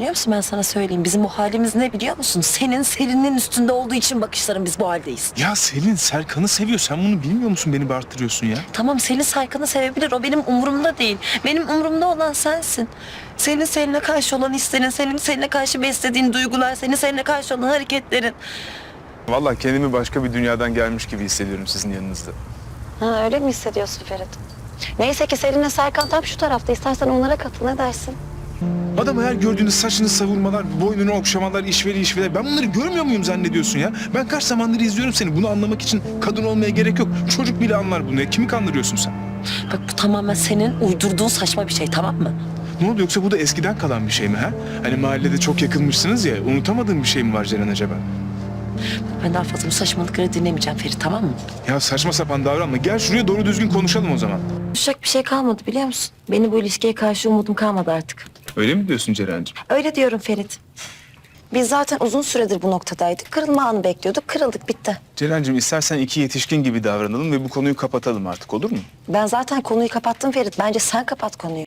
biliyor musun ben sana söyleyeyim. Bizim bu halimiz ne biliyor musun? Senin Selin'in üstünde olduğu için bakışların biz bu haldeyiz. Ya Selin Serkan'ı seviyor. Sen bunu bilmiyor musun? Beni bağırttırıyorsun ya. Tamam Selin Serkan'ı sevebilir. O benim umurumda değil. Benim umurumda olan sensin. Senin Selin'e karşı olan hislerin, senin Selin'e karşı beslediğin duygular, senin Selin'e karşı olan hareketlerin. Vallahi kendimi başka bir dünyadan gelmiş gibi hissediyorum sizin yanınızda. Ha öyle mi hissediyorsun Ferit? Neyse ki Selin'le Serkan tam şu tarafta. İstersen onlara katıl. Ne dersin? Adam her gördüğünüz saçını savurmalar, boynunu okşamalar, işveli işveli. Ben bunları görmüyor muyum zannediyorsun ya? Ben kaç zamandır izliyorum seni. Bunu anlamak için kadın olmaya gerek yok. Çocuk bile anlar bunu ya. Kimi kandırıyorsun sen? Bak bu tamamen senin uydurduğun saçma bir şey tamam mı? Ne oldu yoksa bu da eskiden kalan bir şey mi ha? Hani mahallede çok yakınmışsınız ya. Unutamadığın bir şey mi var Ceren acaba? Ben daha fazla bu saçmalıkları dinlemeyeceğim Ferit tamam mı? Ya saçma sapan davranma. Gel şuraya doğru düzgün konuşalım o zaman. Düşecek bir şey kalmadı biliyor musun? Benim bu ilişkiye karşı umudum kalmadı artık. Öyle mi diyorsun Ceren'ciğim? Öyle diyorum Ferit. Biz zaten uzun süredir bu noktadaydık. Kırılma anı bekliyorduk. Kırıldık bitti. Ceren'cim istersen iki yetişkin gibi davranalım ve bu konuyu kapatalım artık olur mu? Ben zaten konuyu kapattım Ferit. Bence sen kapat konuyu.